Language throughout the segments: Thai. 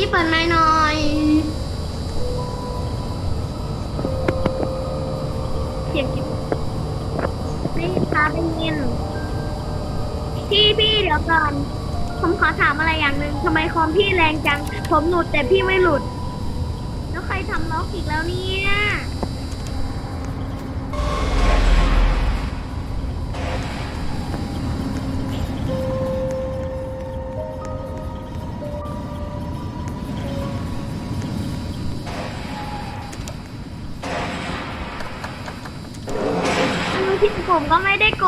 พี่เปิดไม้หน่อย เสียงกิ๊บนี่ตาเป็นยินพี่พี่เดี๋ยวก่อน ผมขอถามอะไรอย่างหนึ่งทำไมคอมพี่แรงจัง ผมหลุดแต่พี่ไม่หลุด แล้วใครทำล็อกอีกแล้วเนี่ย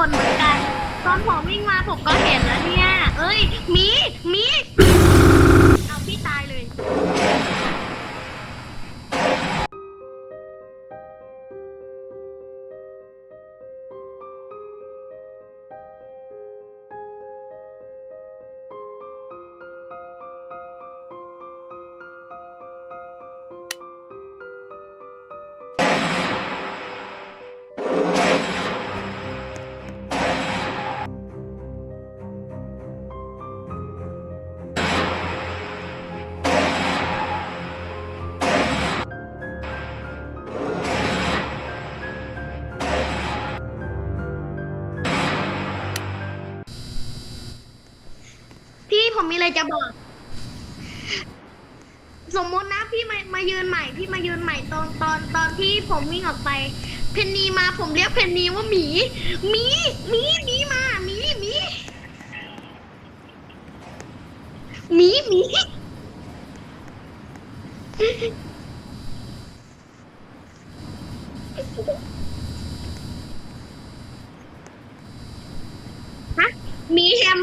นเหมือนกัน ตอนผมวิ่งมาผมก็เห็นแล้วเนี่ย มีอะไรจะบอก สมมตินะพี่มามายืนใหม่พี่มายืนใหม่ตอนตอนตอนที่ผมวิ่งออกไป เพนนีมาผมเรียกเพนนีว่าหมีหมีหมีหมีมาหมีหมีหมีหมีฮะหมีแฮม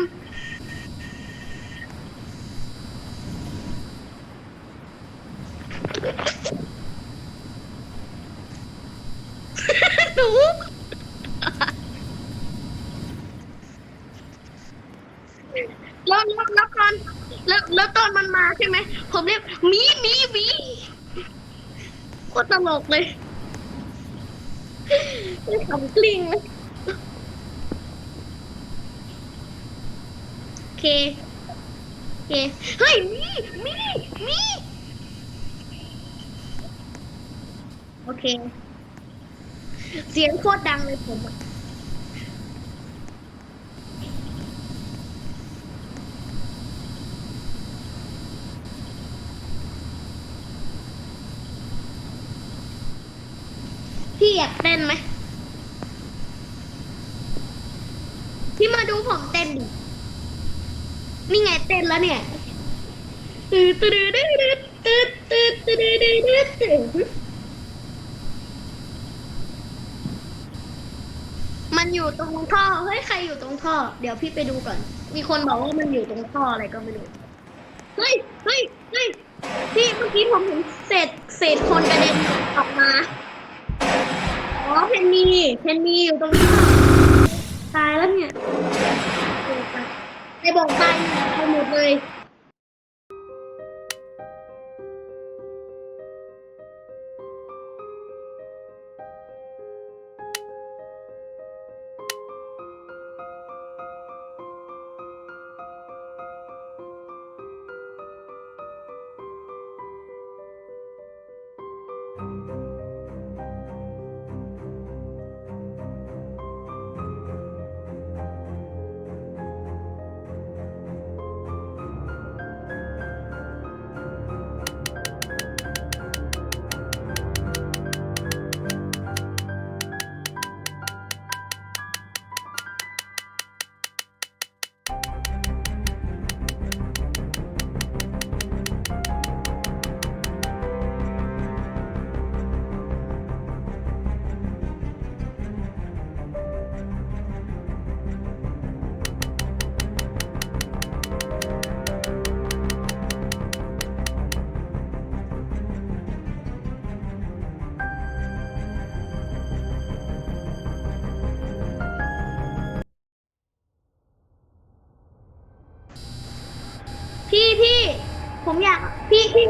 หนูแล้วแล้วแล้วตอนแล้วแล้วตอน มันมาใช่ไหม ผมเรียกหมีหมีหมีโคตรตลกเลยไม่ขำกลิ้งเลยโอเคโอเค เฮ้ยหมีหมีหมีโอเค เสียงโคตรดังเลยผมอะพี่อยาก เต้นไหมพี่มาดูผมเต้นดิ นี่ไงเต้นแล้วเนี่ยตืดตืดตืดตืดตืดตืดตืดตืดมันอยู่ตรงท่อ เฮ้ย ใครอยู่ตรงท่อ เดี๋ยวพี่ไปดูก่อน มีคนบอกว่ามันอยู่ตรงท่ออะไรก็ไม่รู้ เฮ้ย เฮ้ย เฮ้ย พี่เมื่อกี้ผมเห็นเศษเศษคนกระเด็นออกมา อเพนนีเพนนีอยู่ตรงนี้ ตายแล้วเนี่ยไอ้บอกตายไปหมดเลย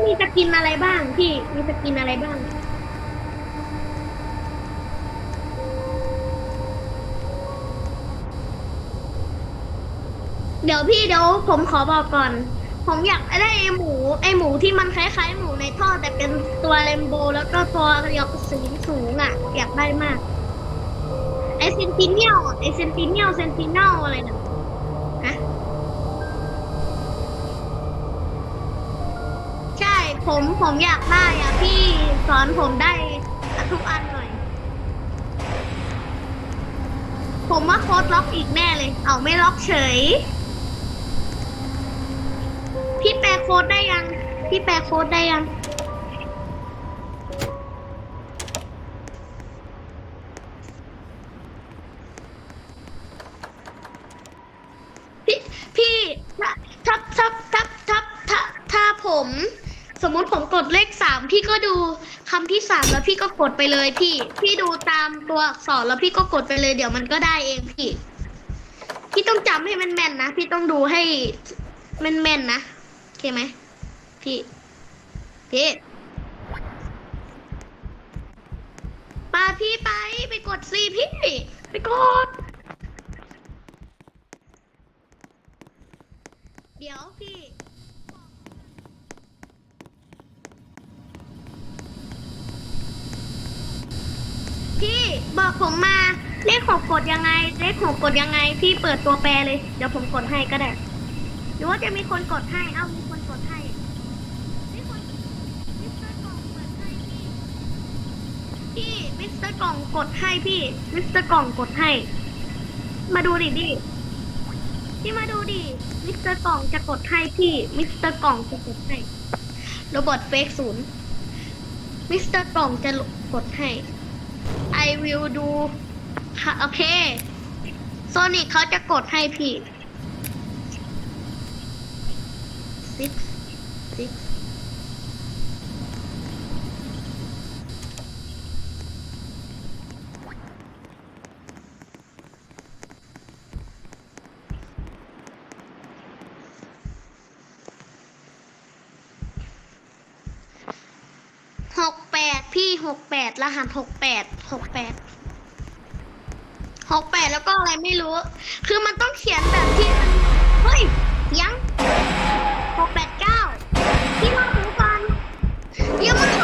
มีสกินอะไรบ้างพี่ มีสกินอะไรบ้าง เดี๋ยวพี่เดี๋ยวผมขอบอกก่อน ผมอยากได้ไอหมู ไอหมูที่มันคล้ายๆ หมูในท่อแต่เป็นตัวเรนโบว์แล้วก็ตัวยกสีสูงอะ อยากได้มาก ไอเซนติเนียลไอเซนติเนียลเซนติเนียลอะไรนะฮะ ผมผมอยากได้อะพี่สอนผมได้ทุกอันหน่อย ผมว่าโค้ดล็อกอีกแน่เลย เอาไม่ล็อกเฉย พี่แปลโค้ดได้ยัง พี่แปลโค้ดได้ยัง คำที่สามแล้วพี่ก็กดไปเลยพี่ พี่ดูตามตัวอักษรแล้วพี่ก็กดไปเลยเดี๋ยวมันก็ได้เองพี่ พี่ต้องจำให้มันแม่นนะ พี่ต้องดูให้แม่นแม่นๆนะโอเคไหมพี่พี่ปาพี่ไปไปกดสิพี่ ไปกด เดี๋ยวพี่ พี่บอกผมมาเลขหกกดยังไง เลขหกกดยังไง พี่เปิดตัวแปรเลย เดี๋ยวผมกดให้ก็ได้ หรือว่าจะมีคนกดให้ เอ้ามีคนกดให้มีคนมิสเตอร์กล่องเปิดให้พี่พี่มิสเตอร์กล่องกดให้พี่มิสเตอร์กล่องกดให้ มาดูดิดิพี่มาดูดิมิสเตอร์กล่องจะกดให้พี่มิสเตอร์กล่องจะกดให้โรบอทเฟกศูนย์มิสเตอร์กล่องจะกดให้ I will do ค่ะโอเค โซนิกเขาจะกดให้พี่ six six หกแปดพี่ หกแปดรหัสหกแปดหกแปดหกแปดแล้วก็อะไรไม่รู้ คือมันต้องเขียนแบบที่มันเฮ้ยยังหกแปดเก้าที่มาหูฟังเดี๋ยวมัน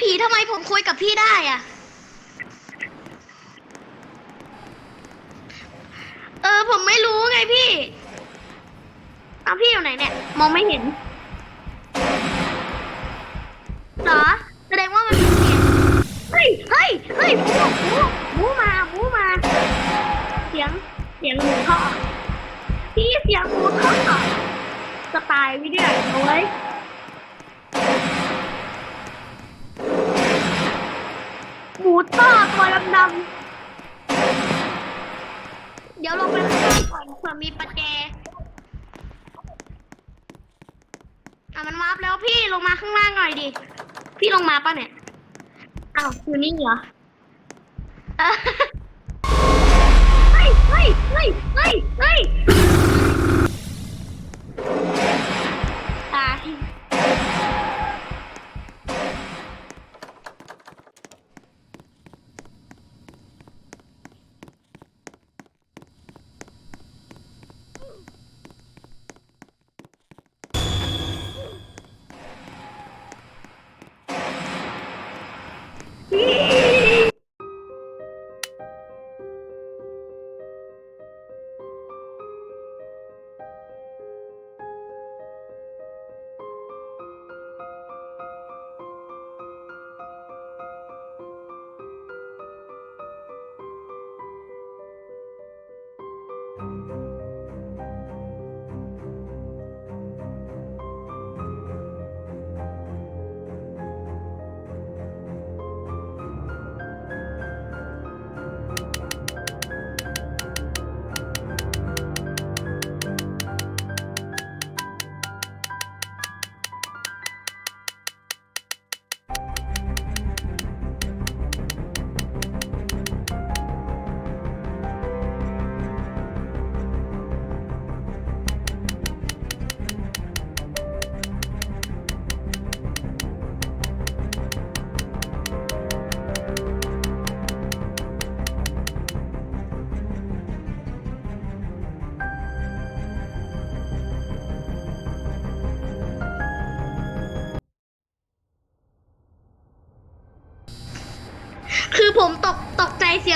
ผีทำไมผมคุยกับพี่ได้อะเออ ผมไม่รู้ไงพี่ เอาพี่อยู่ไหนเนี่ย มองไม่เห็นเหรอ แสดงว่ามันมีเสียงเฮ้ย เฮ้ย เฮ้ยหมูหมูหมูมาหมูมา เสียง เสียงหมูทอดพี่เสียงหมูทอดสไตล์วิดีโอโอ้ย หมูทอตัวดำๆเดี๋ยวลงไปข้างล่างก่อนเผื่อมีประแจอะมันวาร์ปแล้วพี่ลงมาข้างล่างหน่อยดิ พี่ลงมาป่ะเนี่ย อ้าวอยู่นี่เหรอ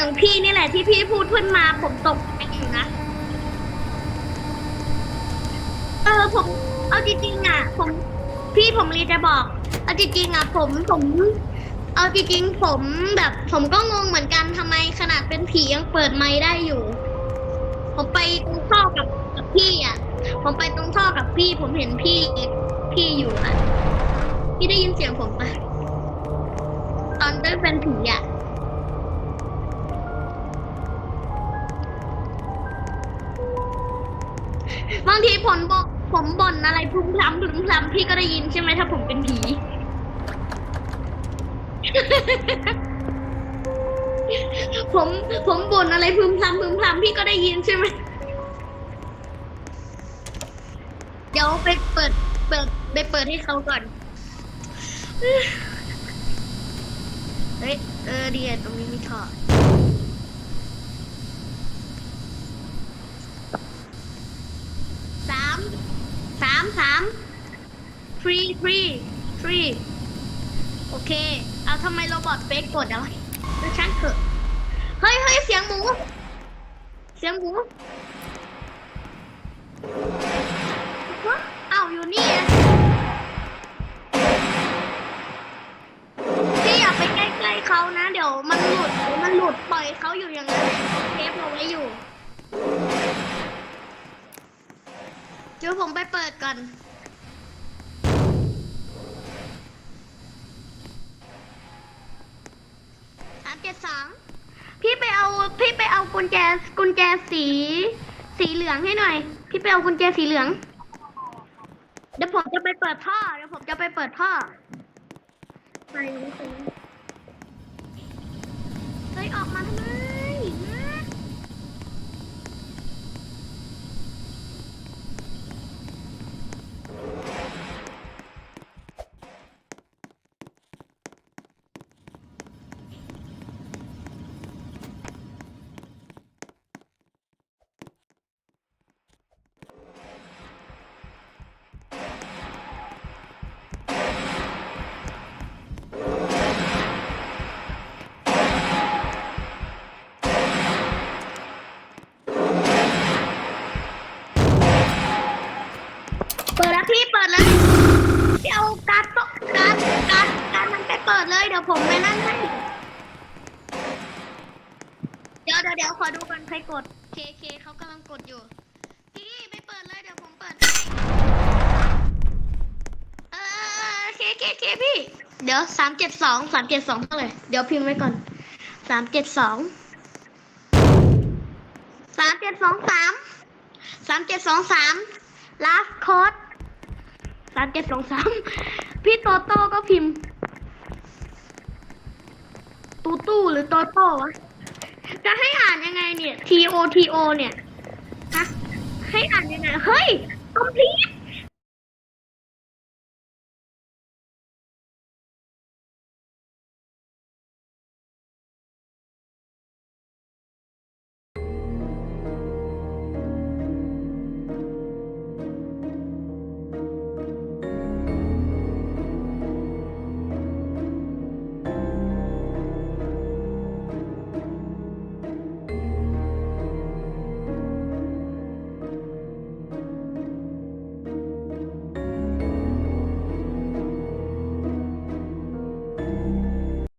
กใจเสียงพี่นี่แหละที่พี่พูดขึ้นมาผมตกใจอยู่นะ เออผม เอาจริงๆอะ ผม พี่ผมรีจะบอก เอาจริงๆอะ ผมผม เอาจริงๆผมแบบ ผมก็งงเหมือนกันทำไมขนาดเป็นผียังเปิดไมค์ได้อยู่ ผมไปตรงท่อกับกับพี่อะ ผมไปตรงท่อกับพี่ ผมเห็นพี่พี่อยู่อะ พี่ได้ยินเสียงผมปะตอนได้เป็นผีอะ ทีผมบอกผมบ่นอะไรพลุมพล้ำพลุมพล้ำพี่ก็ได้ยินใช่ไหมถ้าผมเป็นผี ผมผมบ่นอะไรพึมพำพึมพำพี่ก็ได้ยินใช่ไหมเดี๋ยวไปเปิด เปิดไปเปิดให้เขาก่อน เฮ้ยเออดีอะตรงนี้มีท่อสามสามสาม three three three โอเค เอาทำไมโรบอทเฟกกดอะไรแล้วช่างเถอะเฮ้ยเฮ้ยเสียงหมู เสียงหมูฮะอ้าอยู่นี่พี่อย่าไปใกล้ๆเขานะ เดี๋ยวมันหลุดมันหลุดปล่อยเขาอยู่อย่างนั้นเทปเอาไว้อยู่เดี๋ยวผมไปเปิดก่อน สามเจ็ดสองพี่ไปเอาพี่ไปเอา กุญแจกุญแจสี สีเหลืองให้หน่อย พี่ไปเอากุญแจสีเหลือง เดี๋ยวผมจะไปเปิดท่อเดี๋ยวผมจะไปเปิดท่อไปไม่ถึงเฮ้ยออกมาทำไม เอาการ์ดโต๊ะการ์ดการ์ดการ์ดมันไปเปิดเลยเดี๋ยวผมไปนั่งให้เดี๋ยวเดี๋ยวเดี๋ยวขอดูก่อนใครกดเคเคเขากำลังกดอยู่พี่ไปเปิดเลยเดี๋ยวผมเปิดให้เออเคเคเคพี่ เดี๋ยวสามเจ็ดสองสามเจ็ดสองเท่าไหร่เดี๋ยวพิมพ์ไว้ก่อนสามเจ็ดสองสามเจ็ดสองสามสามเจ็ดสองสาม last code สามเจ็ดสองสามพี่โตโต้ก็พิมพ์ ตูตู้หรือโตโต้วะจะให้อ่านยังไงเนี่ย T O T O เนี่ยฮะให้อ่านยังไง เฮ้ยคอมพลีท